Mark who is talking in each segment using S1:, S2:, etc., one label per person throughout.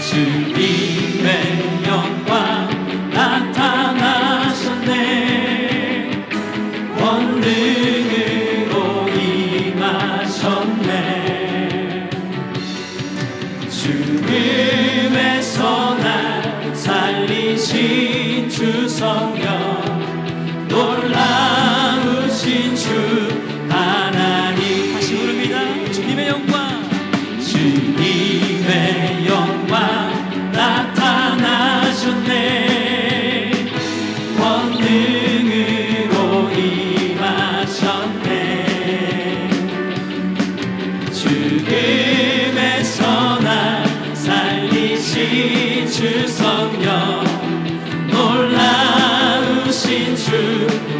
S1: 주님의 영광 나타나셨네. 권능으로 임하셨네. 주님의 선한 살리신 주성 should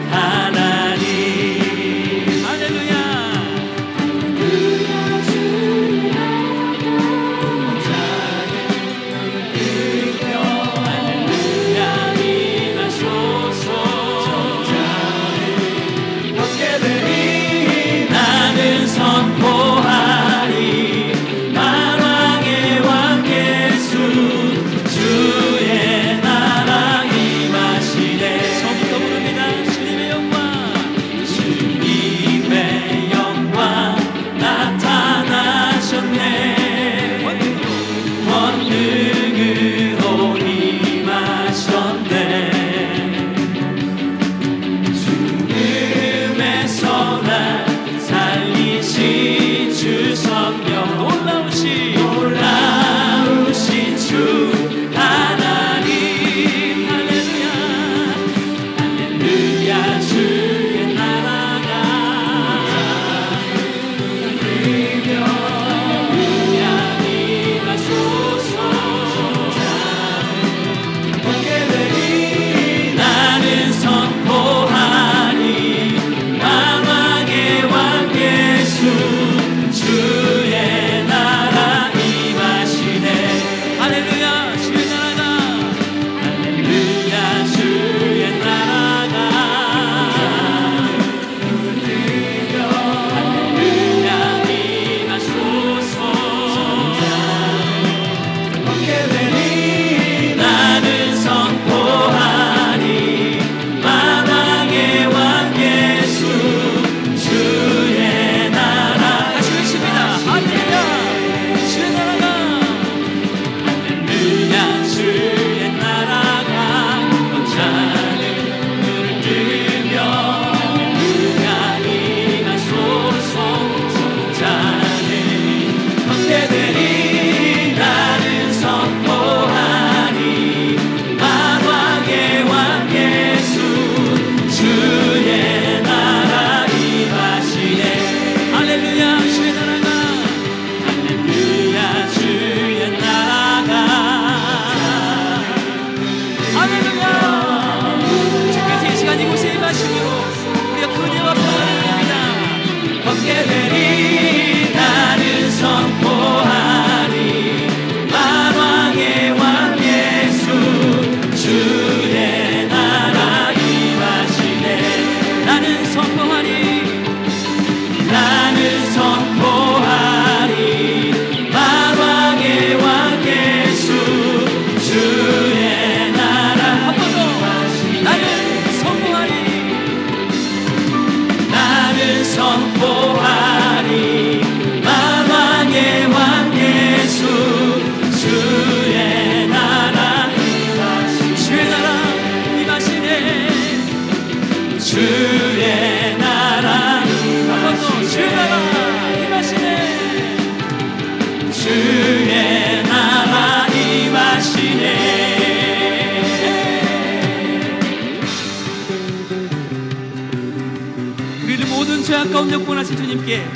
S1: 주님께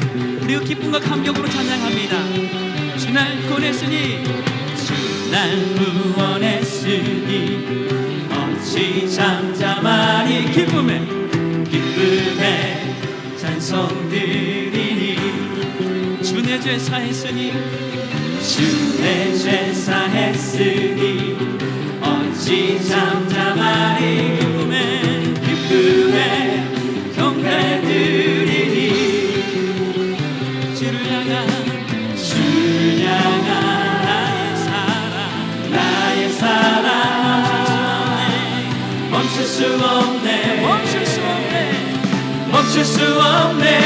S1: 우리 기쁨과 감격으로 찬양합니다. 주날 구원했으니 주날 구원했으니 어찌 잠잠하니 기쁨에 기쁨에 찬송 드리니. 주내 죄 사했으니 주내 죄 사했으니 어찌 잠잠하니 기쁨에 수 없네. 멈출 수 없네. 멈출 수 없네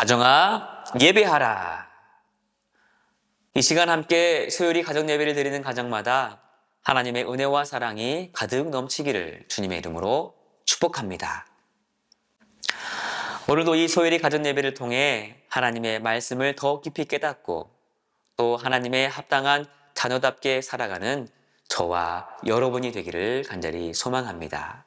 S2: 가정아 예배하라. 이 시간 함께 소요리 가정 예배를 드리는 가정마다 하나님의 은혜와 사랑이 가득 넘치기를 주님의 이름으로 축복합니다. 오늘도 이 소요리 가정 예배를 통해 하나님의 말씀을 더 깊이 깨닫고 또 하나님의 합당한 자녀답게 살아가는 저와 여러분이 되기를 간절히 소망합니다.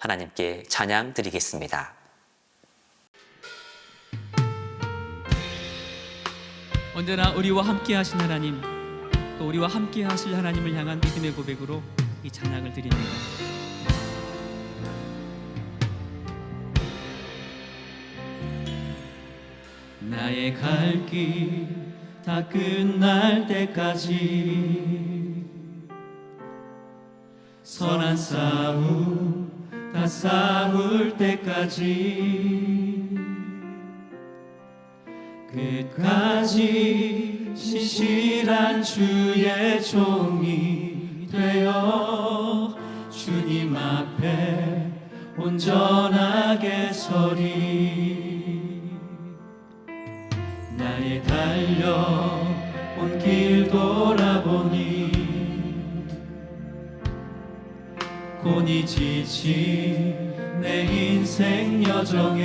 S2: 하나님께 찬양 드리겠습니다.
S1: 언제나 우리와 함께 하신 하나님 또 우리와 함께 하실 하나님을 향한 믿음의 고백으로 이 찬양을 드립니다. 나의 갈 길 다 끝날 때까지 선한 싸움 다 싸울 때까지 끝까지 신실한 주의 종이 되어 주님 앞에 온전하게 서리. 나의 달려온 길 돌아보니 곤히 지친 내 인생 여정에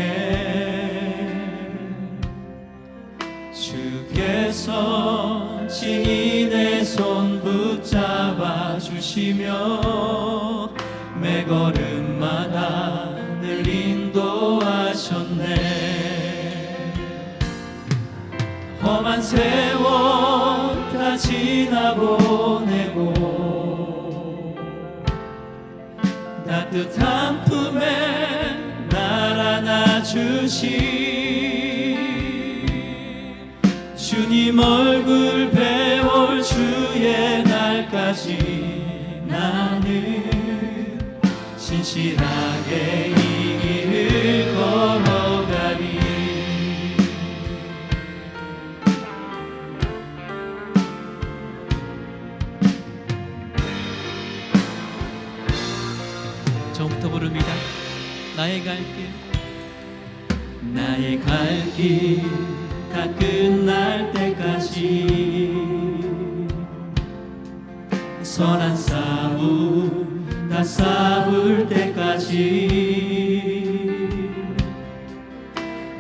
S1: 주께서 친히 내 손 붙잡아 주시며 매 걸음마다 늘 인도하셨네. 험한 세 따뜻한 품에 날 안아주시. 주님 얼굴 배울 주의 날까지 나는 신실하 다 끝날 때까지 선한 싸움 다 싸울 때까지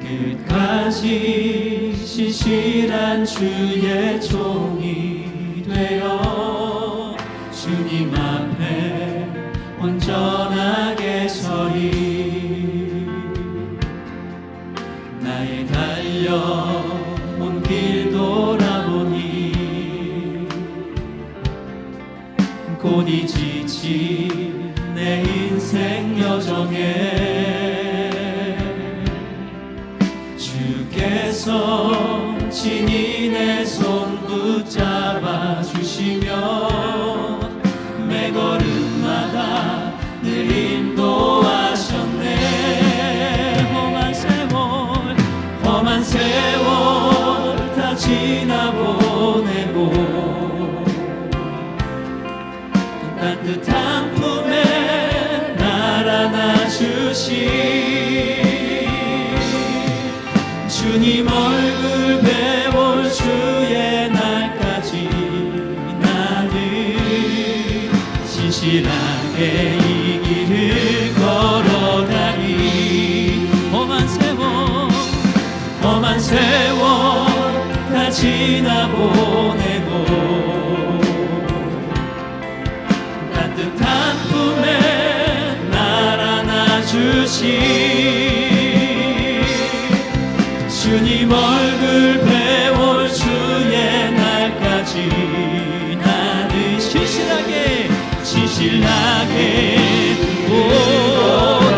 S1: 끝까지 신실한 주의 종이 되어 주님 앞에 온전 달려온 길 돌아보니 곤히 지친 내 인생 여정에 주께서 친히 따뜻한 품에 날 안아주시 주님 얼굴 배울 주의 날까지 나는 신실하게 이 길을 걸어가리. 험한 세월 험한 세월 다 지나보내고 주님 얼굴 배울 주의 날까지 나는 신실하게 신실하게 오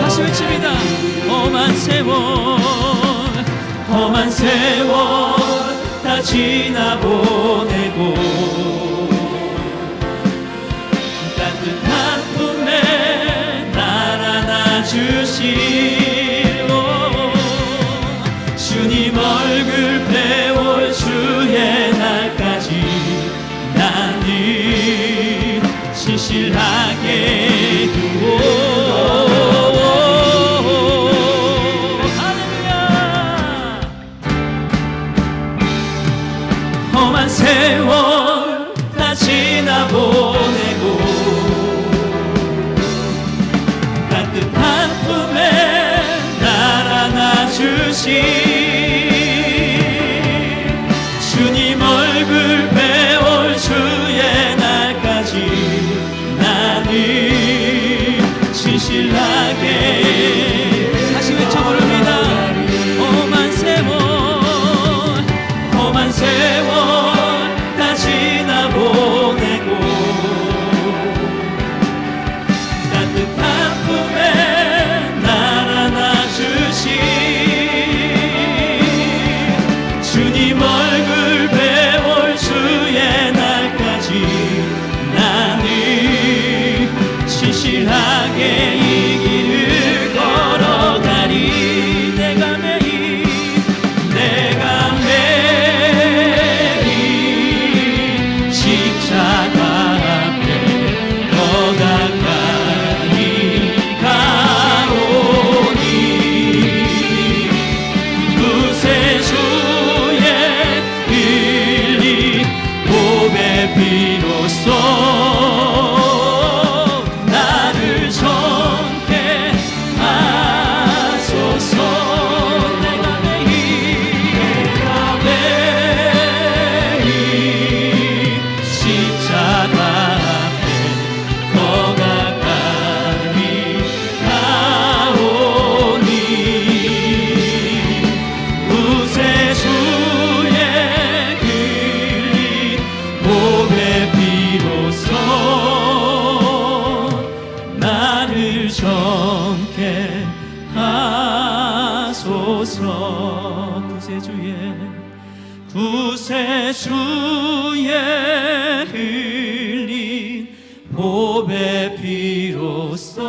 S1: 다시 외칩니다. 험한 세월 험한 세월 다 지나보내고 안아주시오 주님 얼굴 배울 주의 날까지 나는 신실하게 구세주의 흘린 보배 비로소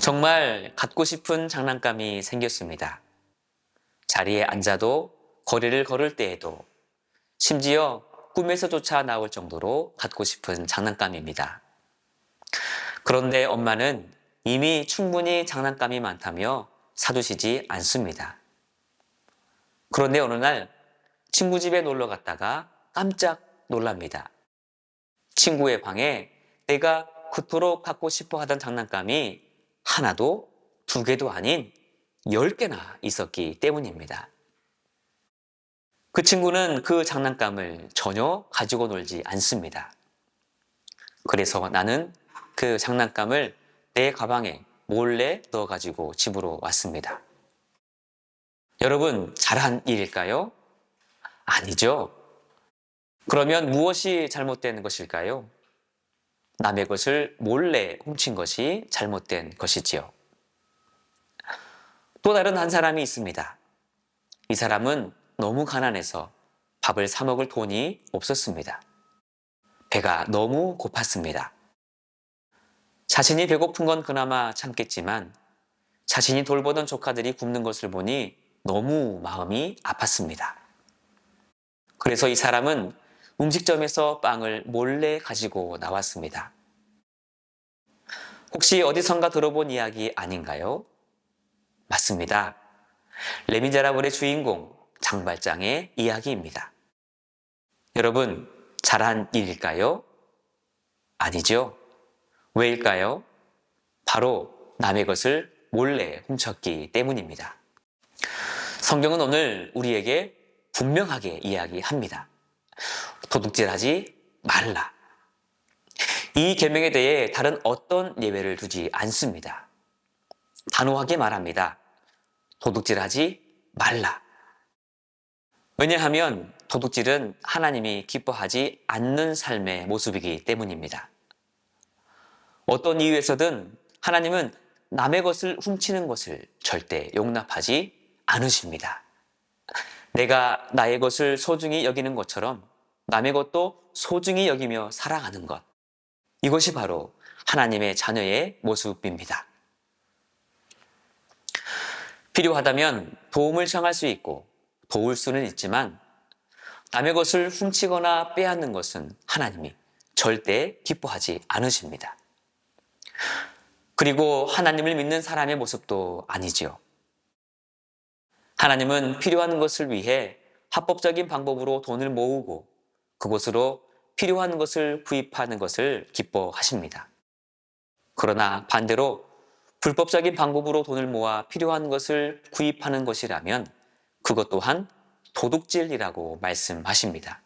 S2: 정말 갖고 싶은 장난감이 생겼습니다. 자리에 앉아도 거리를 걸을 때에도 심지어 꿈에서조차 나올 정도로 갖고 싶은 장난감입니다. 그런데 엄마는 이미 충분히 장난감이 많다며 사두시지 않습니다. 그런데 어느 날 친구 집에 놀러 갔다가 깜짝 놀랍니다. 친구의 방에 내가 그토록 갖고 싶어 하던 장난감이 하나도 두 개도 아닌 열 개나 있었기 때문입니다. 그 친구는 그 장난감을 전혀 가지고 놀지 않습니다. 그래서 나는 그 장난감을 내 가방에 몰래 넣어가지고 집으로 왔습니다. 여러분, 잘한 일일까요? 아니죠. 그러면 무엇이 잘못된 것일까요? 남의 것을 몰래 훔친 것이 잘못된 것이지요. 또 다른 한 사람이 있습니다. 이 사람은 너무 가난해서 밥을 사 먹을 돈이 없었습니다. 배가 너무 고팠습니다. 자신이 배고픈 건 그나마 참겠지만 자신이 돌보던 조카들이 굶는 것을 보니 너무 마음이 아팠습니다. 그래서 이 사람은 음식점에서 빵을 몰래 가지고 나왔습니다. 혹시 어디선가 들어본 이야기 아닌가요? 맞습니다. 레미제라블의 주인공 장발장의 이야기입니다. 여러분, 잘한 일일까요? 아니죠. 왜일까요? 바로 남의 것을 몰래 훔쳤기 때문입니다. 성경은 오늘 우리에게 분명하게 이야기합니다. 도둑질하지 말라. 이 계명에 대해 다른 어떤 예외를 두지 않습니다. 단호하게 말합니다. 도둑질하지 말라. 왜냐하면 도둑질은 하나님이 기뻐하지 않는 삶의 모습이기 때문입니다. 어떤 이유에서든 하나님은 남의 것을 훔치는 것을 절대 용납하지 않으십니다. 내가 나의 것을 소중히 여기는 것처럼 남의 것도 소중히 여기며 사랑하는 것. 이것이 바로 하나님의 자녀의 모습입니다. 필요하다면 도움을 청할 수 있고 도울 수는 있지만 남의 것을 훔치거나 빼앗는 것은 하나님이 절대 기뻐하지 않으십니다. 그리고 하나님을 믿는 사람의 모습도 아니지요. 하나님은 필요한 것을 위해 합법적인 방법으로 돈을 모으고 그곳으로 필요한 것을 구입하는 것을 기뻐하십니다. 그러나 반대로 불법적인 방법으로 돈을 모아 필요한 것을 구입하는 것이라면 그것 또한 도둑질이라고 말씀하십니다.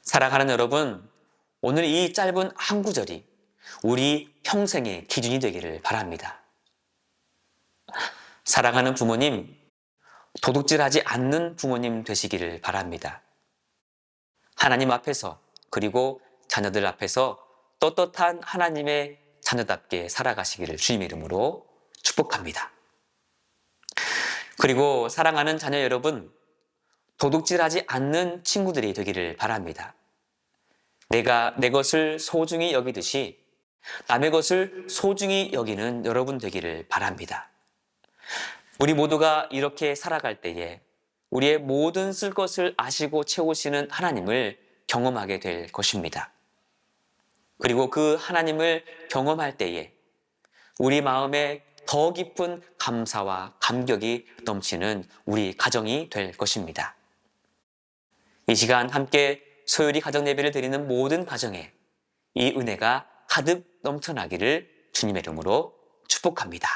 S2: 사랑하는 여러분, 오늘 이 짧은 한 구절이 우리 평생의 기준이 되기를 바랍니다. 사랑하는 부모님, 도둑질하지 않는 부모님 되시기를 바랍니다. 하나님 앞에서 그리고 자녀들 앞에서 떳떳한 하나님의 자녀답게 살아가시기를 주님의 이름으로 축복합니다. 그리고 사랑하는 자녀 여러분, 도둑질하지 않는 친구들이 되기를 바랍니다. 내가 내 것을 소중히 여기듯이 남의 것을 소중히 여기는 여러분 되기를 바랍니다. 우리 모두가 이렇게 살아갈 때에 우리의 모든 쓸 것을 아시고 채우시는 하나님을 경험하게 될 것입니다. 그리고 그 하나님을 경험할 때에 우리 마음에 더 깊은 감사와 감격이 넘치는 우리 가정이 될 것입니다. 이 시간 함께 소율이 가정 예배를 드리는 모든 가정에 이 은혜가 가득 넘쳐나기를 주님의 이름으로 축복합니다.